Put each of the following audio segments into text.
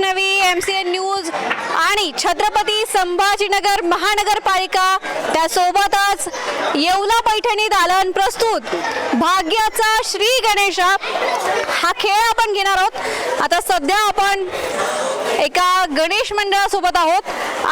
Vaishnavi M C N news आणि छत्रपती संभाजीनगर महानगरपालिका. त्यासोबतच येवला पैठणी दालन प्रस्तुत. भाग्याचा श्री गणेशा. हा खेळ आपण घेणार आहोत. आता सध्या आपण एका गणेश मंडळासोबत आहोत.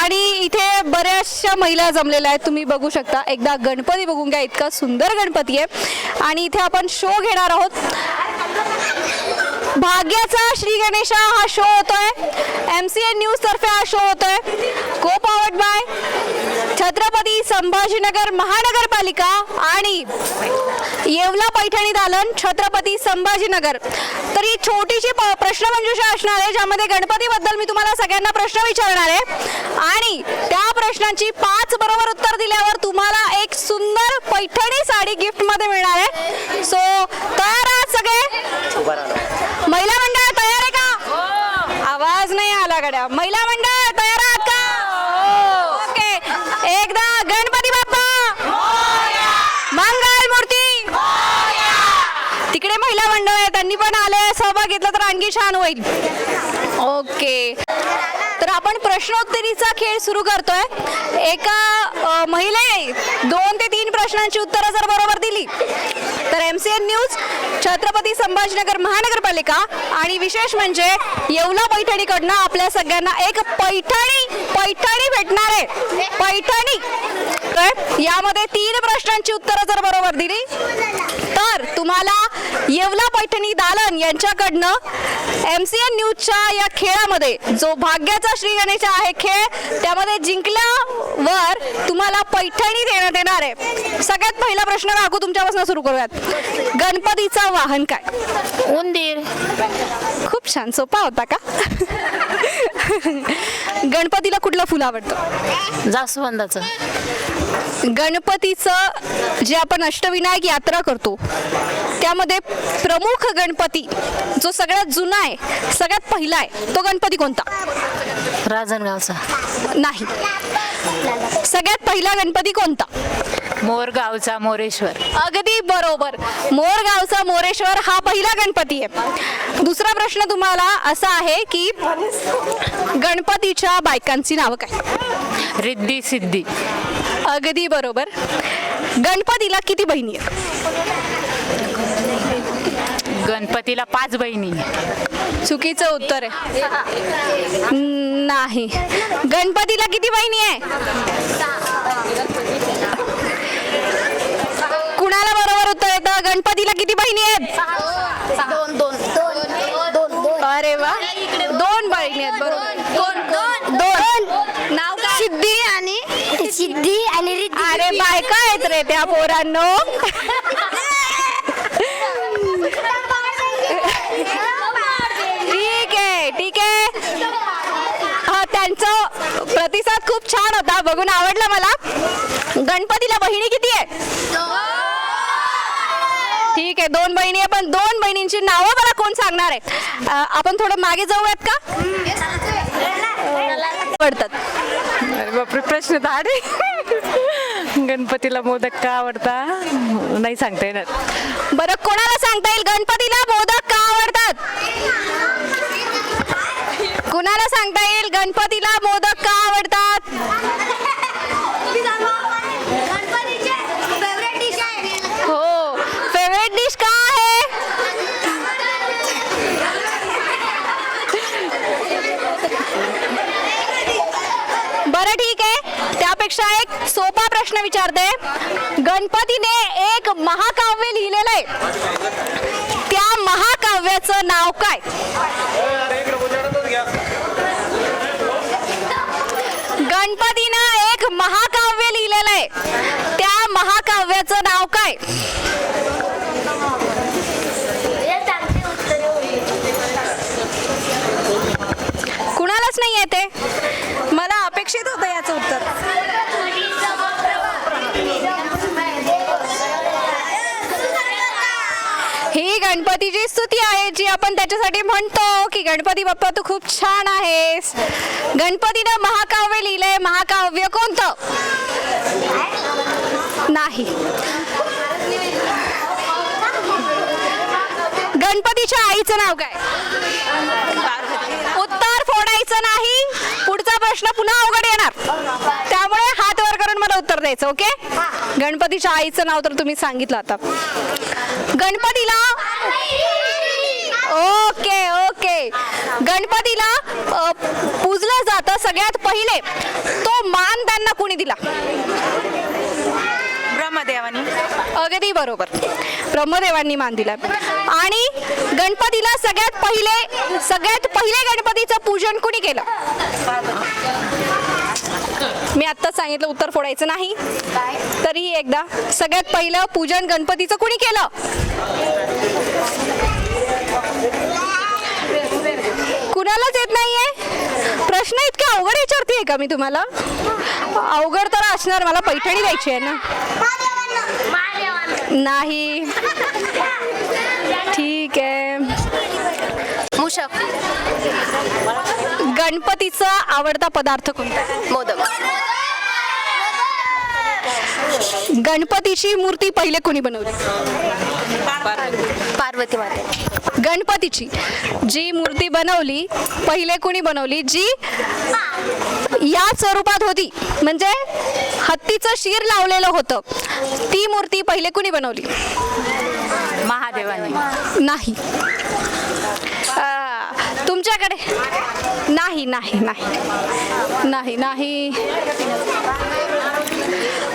आणि इथे बऱ्याचशा महिला जमलेल्या आहेत. तुम्ही बघू शकता. एकदा गणपती बघून घ्या. इतका सुंदर गणपती आहे. आणि इथे आपण शो घेणार आहोत. भाग्याचा श्री गणेशा हा शो होतोय. एम सी एन न्यूज तर्फे हा शो होतोय. को पावड बाय छत्रपती संभाजीनगर महानगरपालिका आणि येवला पैठणी दालन छत्रपती संभाजीनगर. तर ही छोटीशी प- प्रश्नमंजुषा असणार आहे ज्यामध्ये गणपतीबद्दल मी तुम्हाला सगळ्यांना प्रश्न विचारणार आहे. आणि त्या प्रश्नांची पाच बरोबर उत्तर दिल्यावर तुम्हाला एक सुंदर पैठणी साडी गिफ्टमध्ये मिळणार आहे. सो तर महिला मंडळ तयार आहे का? आवाज नाही आला गड्या. महिला मंडळ तयार आहात का? ओके. एकदा गणपती बाप्पा. मंगल मूर्ती. तिकडे महिला मंडळ आहे. त्यांनी पण आले. सहभाग घेतला तर आणखी छान होईल. ओके. तर आपण प्रश्नोत्तरीचा खेळ सुरू करतोय. एका महिलेने दोन ते तीन प्रश्नांची उत्तरं जर बरोबर दिली तर M C N news Chhatrapati Sambhajinagar महानगरपालिका आणि विशेष म्हणजे येवला पैठणीकडनं आपल्या सगळ्यांना एक पैठणी पैठणी भेटणार आहे. पैठणी. तर यामध्ये तीन प्रश्नांची उत्तरं जर बरोबर दिली तर तुम्हाला येवला पैठणी दालन यांच्याकडनं एम सी एन न्यूजच्या या खेळामध्ये जो भाग्याचा श्री गणेश आहे खेळ त्यामध्ये जिंकल्यावर तुम्हाला पैठणी देण्यात येणार आहे. सगळ्यात पहिला प्रश्न राखू तुमच्यापासून सुरू करूयात. गणपतीचा वाहन काय? उंदीर. खूप छान सोपा होता का? गणपतीला कुठलं फुल आवडतं? जास्वंदाचं. गणपतीचं जे आपण अष्टविनायक यात्रा करतो त्यामध्ये प्रमुख गणपती जो सगळ्यात जुना आहे सगळ्यात पहिला आहे तो गणपती कोणता? राजनगावचा नाही. सगळ्यात पहिला गणपती कोणता? मोरगावचा मोरेश्वर. अगदी बरोबर. मोरगावचा मोरेश्वर हा पहिला गणपती आहे. दुसरा प्रश्न तुम्हाला असा आहे की गणपतीच्या बायकांची नावं काय? रिद्धी सिद्धी. अगदी बरोबर. गणपतीला किती बहिणी आहेत? गणपतीला पाच बहिणी. चुकीचं उत्तर आहे. नाही. गणपतीला किती बहिणी आहे? कुणाला बरोबर उत्तर येतं? गणपतीला किती बहिणी आहेत? दोन दोन दोन दोन दोन अरे वा. दोन बहिणी आहेत बरोबर. दोन. दोन. नाव काय? सिद्धी आणि सिद्धी आणि रिद्धी. अरे बायका आहेत रे त्या पोरांनो ठीक आहे ठीक आहे हा त्यांचा प्रतिसाद खूप छान होता. बघून आवडला मला. गणपतीला बहिणी किती आहे? ठीक आहे दोन बहिणी आहे पण दोन बहिणींची नावं मला कोण सांगणार आहे? आपण थोडं मागे जाऊयात का? अरे बापरे प्रश्न तर आले. गणपतीला मोदक का आवडता? नाही सांगता येणार. बरं कोणाला सांगता येईल? गणपतीला मोदक का आवडतात कुणाला सांगता येईल गणपतीला मोदक का आवडतात हो फेवरेट डिश का आहे बरं ठीक आहे त्यापेक्षा एक सोपा प्रश्न विचारते गणपतीने एक महाकाव्य लिहिलेलं आहे. त्या महाकाव्याचं नाव काय? गणपतीनं एक महाकाव्य लिहिलेलं आहे. त्या महाकाव्याचं नाव काय? कुणालाच नाही येते. मला अपेक्षित होतं याचं उत्तर ही गणपतीची स्तुती आहे जी आपण त्याच्यासाठी म्हणतो की गणपती बाप्पा तू खूप छान आहेस. गणपतीनं महाकाव्य लिहिलंय महाकाव्य कोणतं? नाही. गणपतीच्या आईचं नाव काय? उत्तर फोडायचं नाही. पुढचा प्रश्न पुन्हा अवघड येणार. त्यामुळे हा करून मला उत्तर द्यायचं ओके? गणपतीच्या आईचं नाव तर तुम्ही सांगितलं आता. गणपतीला ओके ओके. गणपतीला पूजलं जातं सगळ्यात पहिले. तो मान त्यांना कुणी दिला? ब्रह्मदेवानी. अगदी बरोबर. ब्रह्मदेवांनी मान दिला. आणि गणपतीला सगळ्यात पहिले सगळ्यात पहिले गणपतीचं पूजन कुणी केलं? मी आत्ताच सांगितलं उत्तर फोडायचं नाही. तरीही एकदा सगळ्यात पहिलं पूजन गणपतीचं कुणी केलं? कुणालाच येत नाहीये? प्रश्न इतके अवघड विचारते का मी तुम्हाला? अवघड तर असणार मला पैठणी द्यायची आहे ना. नाही. ठीक आहे. मूषक गणपतीचा आवडता पदार्थ कोणता? मोदक. गणपतीची मूर्ती पहिले कोणी बनवली? पार्वती माते. गणपतीची. जी मूर्ती बनवली पहिले कोणी बनवली? जी या स्वरूपात होती. म्हणजे हत्तीचं शिर लावलेलं होतं. ती मूर्ती पहिले कुणी बनवली? महादेवानी. नाही. तुमच्याकडे? नाही नाही नाही. नाही नाही.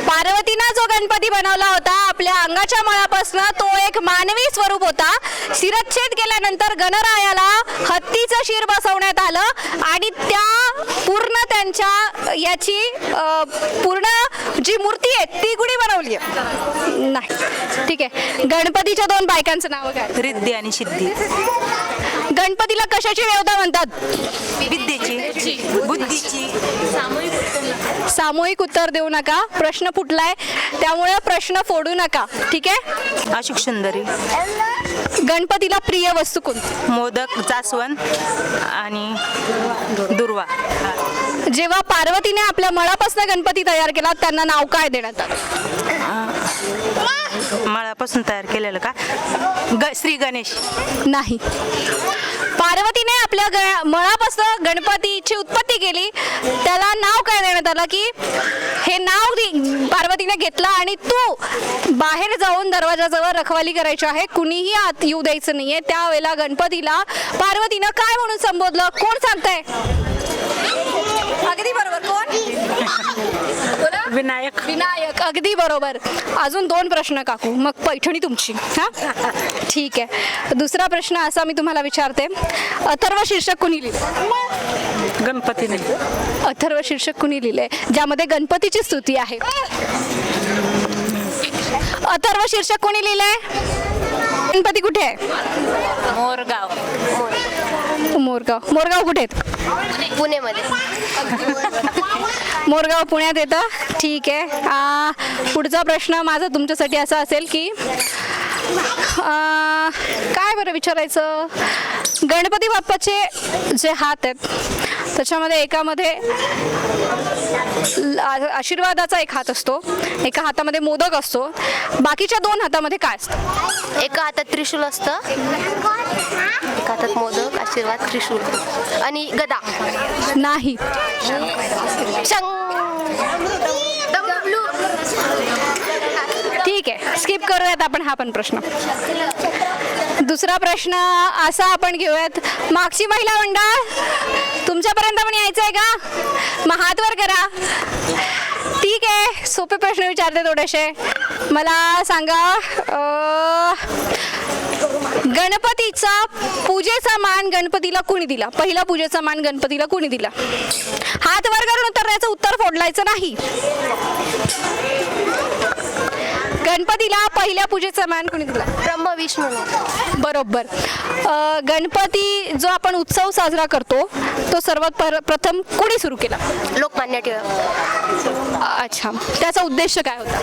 पार्वतीनं जो गणपती बनवला होता आपल्या अंगाच्या मळापासून तो एक मानवी स्वरूप होता. शिरच्छेद केल्यानंतर गणरायाला हत्तीचं शिर बसवण्यात आलं आणि त्या पूर्ण त्यांच्या याची पूर्ण जी मूर्ती आहे ती कुणी बनवली आहे? नाही. ठीक आहे. गणपतीच्या दोन बायकांचं नाव काय? रिद्धी आणि सिद्धी. गणपतीला कशाची देवता म्हणतात? विद्येची. बुद्धीची. सामूहिक उत्तर देऊ नका. प्रश्न फुटलाय. त्यामुळे प्रश्न फोडू नका. ठीक आहे? अशोक सुंदरी. गणपतीला प्रिय वस्तू कोणती? मोदक जास्वंद आणि दुर्वा. जेव्हा पार्वतीने आपल्या मळापासून गणपती तयार केला त्यांना नाव काय देण्यात आलं? मळापासून तयार केलेलं का? ग श्री गणेश. नाही. पार्वतीने आपल्या ग मळापासून गणपतीची उत्पत्ती केली. त्याला नाव काय देण्यात आलं की हे नाव दि- पार्वतीने घेतलं आणि तू बाहेर जाऊन दरवाजाजवळ रखवाली करायची आहे. कुणीही आत येऊ द्यायचं नाहीये. त्यावेळेला गणपतीला पार्वतीनं काय म्हणून संबोधलं? कोण सांगताय? अगदी बरोबर. कोण? बोला. विनायक. विनायक. अगदी बरोबर. अजून दोन प्रश्न काकू. मग पैठणी तुमची. हा? ठीक आहे. दुसरा प्रश्न असा मी तुम्हाला विचारते. अथर्व शीर्षक कुणी लिहिलं? गणपतीने. अथर्व शीर्षक कुणी लिहिलंय? ज्यामध्ये गणपतीची स्तुती आहे. अथर्व शीर्षक कोणी लिहिलंय? गणपती कुठे आहे? मोरगाव. मोरगाव. मोरगाव कुठे आहेत? पुणेमध्ये. मोरगाव पुण्यात येतं. ठीक आहे. पुढचा प्रश्न माझा तुमच्यासाठी असा असेल की काय बरं विचारायचं? गणपती बाप्पाचे जे हात आहेत त्याच्यामध्ये एकामध्ये आशीर्वादाचा एक हात असतो. एका हातामध्ये मोदक असतो. बाकीच्या दोन हातामध्ये काय असतं? एका हातात त्रिशूल असतं. एका हातात मोदक आशीर्वाद त्रिशूल. आणि गदा. नाही. ठीक आहे स्किप करूयात आपण हा पण प्रश्न. दुसरा प्रश्न असा आपण घेऊयात मागची महिला मंडळ तुमच्यापर्यंत पण यायचं आहे का? मग हात वर करा. ठीक आहे सोपे प्रश्न विचारते थोडेसे. मला सांगा गणपतीचा पूजेचा मान गणपतीला कुणी दिला? पहिला पूजेचा मान गणपतीला कुणी दिला? हात वर करून उतरण्याचं उत्तर फोडलायचं नाही. गणपतीला पहिल्या पूजेचा मान कुणी दिला? ब्रह्म विष्णू. बरोबर. अ, गणपती जो आपण उत्सव साजरा करतो तो सर्वात पर प्रथम कोणी सुरू केला? लोकमान्य टिळक. अच्छा. त्याचा उद्देश काय होता?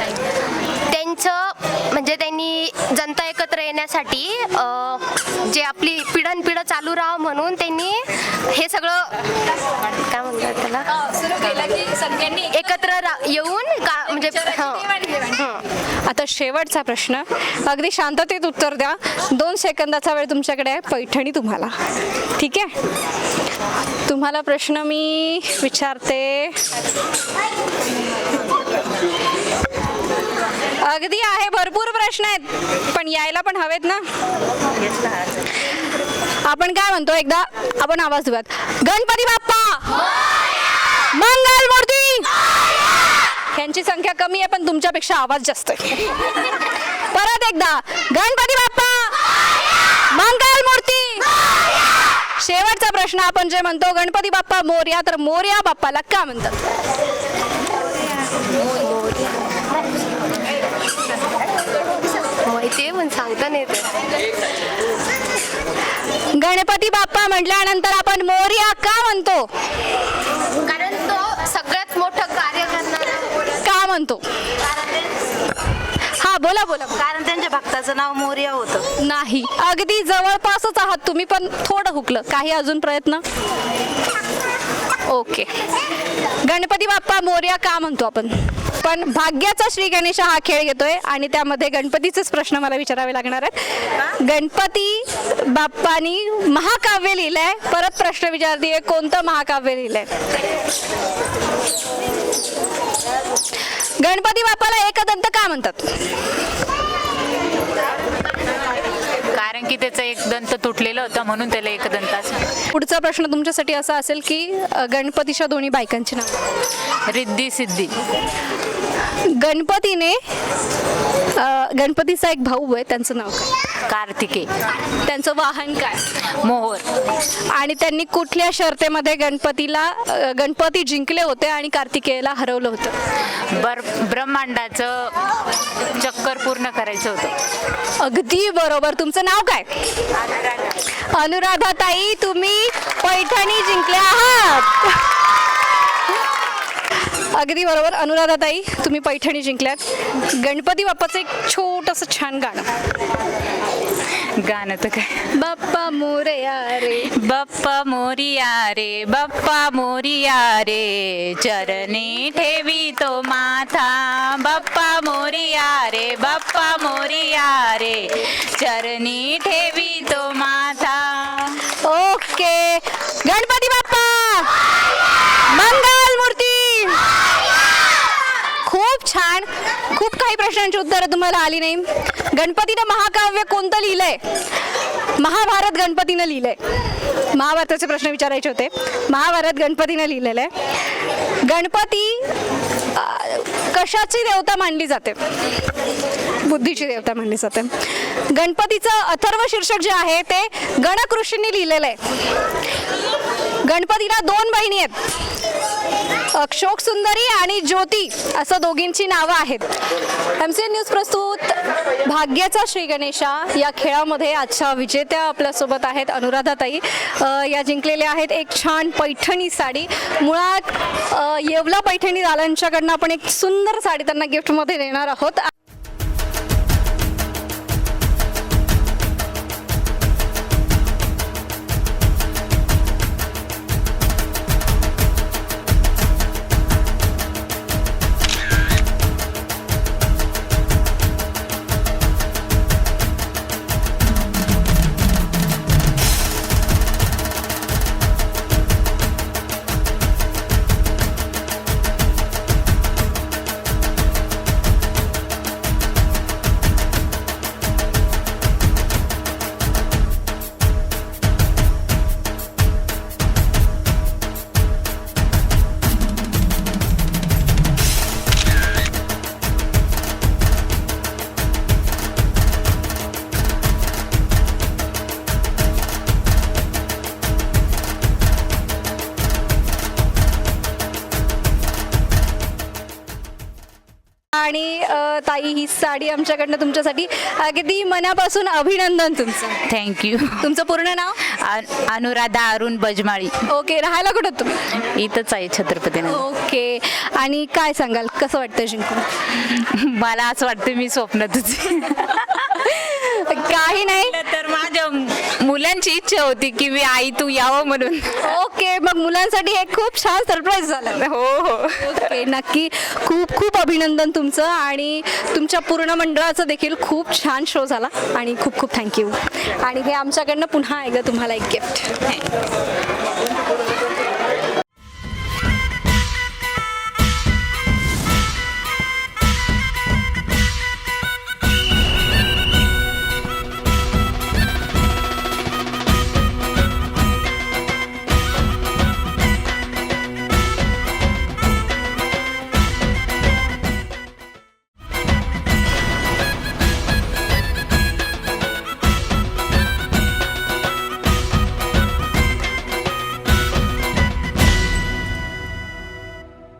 त्यांचं म्हणजे त्यांनी जनता एकत्र येण्यासाठी जे आपली पिढ्यानपिढं चालू राहावं म्हणून त्यांनी हे सगळं काय म्हणतात त्याला? एकत्र रा- येऊन का म्हणजे हं. हं. आता शेवटचा प्रश्न. अगदी शांततेत उत्तर द्या. दोन सेकंदाचा वेळ तुमच्याकडे आहे. पैठणी तुम्हाला. ठीक आहे? तुम्हाला प्रश्न मी विचारते. अगदी आहे भरपूर प्रश्न आहेत. पण यायला पण हवेत ना? आपण काय म्हणतो एकदा? आपण आवाज देऊयात. गणपती बाप्पा! मंगल मूर्ती! यांची संख्या कमी आहे पण तुमच्यापेक्षा आवाज जास्त आहे. परत एकदा. गणपती बाप्पा! मंगल मूर्ती! शेवटचा प्रश्न आपण जे म्हणतो गणपती बाप्पा मोर्या तर मोर्या बाप्पाला का म्हणतात? माहिती आहे पण सांगता नाही येत. गणपती बाप्पा म्हटल्यानंतर आपण मोर्या का म्हणतो? कारण तो सगळ्यात मोठं कार्य करणारा. का म्हणतो? बोला बोला. कारण त्यांच्या भक्ताचं नाव मोर्या होतं. नाही. अगदी जवळपासच आहात तुम्ही पण थोडं हुकलं. काही अजून प्रयत्न? ओके. गणपती बाप्पा मोर्या का म्हणतो आपण? पण भाग्याचा श्री गणेश हा खेळ घेतोय आणि त्यामध्ये गणपतीचेच प्रश्न मला विचारावे लागणार आहेत. गणपती बाप्पानी महाकाव्य लिहिलंय. परत प्रश्न विचारतीये कोणतं महाकाव्य लिहिलंय? गणपती बाप्पाला एकदंत का म्हणतात? की त्याचं एक दंत तुटलेलं होतं म्हणून त्याला एक दंत असं. पुढचा प्रश्न तुमच्यासाठी असा असेल की अ, गणपतीच्या दोन्ही बायकांची नाव. रिद्धी सिद्धी. गणपतीने अ, गणपतीचा एक भाऊ आहे त्यांचं नाव काय? कार्तिके. त्यांचं वाहन काय? मोहोर. आणि त्यांनी कुठल्या शर्तेमध्ये गणपतीला अ, गणपती जिंकले होते आणि कार्तिकेयला हरवलं होतं? बर ब्रह्मांडाचं चक्कर पूर्ण करायचं होतं. अगदी बरोबर. तुमचं नाव काय? अनुराधा ताई तुम्ही पैठणी जिंकल्या आहात. अगदी बरोबर. अनुराधा ताई तुम्ही पैठणी जिंकल्यात. गणपती बाप्पाचं एक छोटंसं छान गाणं. गाणं तर काय? बाप्पा मोरया रे बाप्पा मोरिया रे बाप्पा मोरिया रे चरणी ठेवी तो माथा. बाप्पा मोरिया रे बाप्पा मोरिया रे चरणी ठेवी तो माझा. ओके. गणपती बाप्पा! मंगल मूर्ती! खूप छान. खूप काही प्रश्नांची उत्तरं तुम्हाला आली नाही. गणपतीनं महाकाव्य कोणतं लिहिलंय? महाभारत गणपतीनं लिहिलंय. महाभारताचे प्रश्न विचारायचे होते. महाभारत गणपतीनं लिहिलेलं आहे. गणपती यशाची देवता मानली जाते. बुद्धीची देवता मानली जाते. गणपतीचं अथर्व शीर्षक जे आहे ते गणकृषींनी लिहिलेलं आहे. गणपतीला दोन बहिणी आहेत. अक्षोक सुंदरी आणि ज्योती असं दोघींची नावं आहेत. एम सी एन न्यूज प्रस्तुत भाग्याचा श्री गणेशा या खेळामध्ये आजच्या विजेत्या आपल्यासोबत आहेत अनुराधाताई. या जिंकलेल्या आहेत एक छान पैठणी साडी. मुळात येवला पैठणी दालनच्याकडनं आपण एक सुंदर साडी त्यांना गिफ्टमध्ये देणार आहोत. ताई ही साडी आमच्याकडनं तुमच्यासाठी अगदी मनापासून अभिनंदन तुमचं. थँक्यू तुमचं पूर्ण नाव? अनुराधा अरुण बजमाळी. ओके राहायला कुठं तुम्ही? इथंच आहे छत्रपतीनगर. ओके आणि काय सांगाल? कसं वाटतं जिंकून? मला असं वाटतं मी स्वप्नातच आहे. काही नाही. तर माझ्या मुलांची इच्छा होती की मी आई तू यावं म्हणून. ओके मग मुलांसाठी हे खूप छान सरप्राईज झालं. हो हो. ओके नक्की. खूप खूप अभिनंदन तुमचं आणि तुमच्या पूर्ण मंडळाचं देखील खूप छान शो झाला आणि खूप खूप थँक्यू आणि हे आमच्याकडनं पुन्हा एकदा तुम्हाला एक गिफ्ट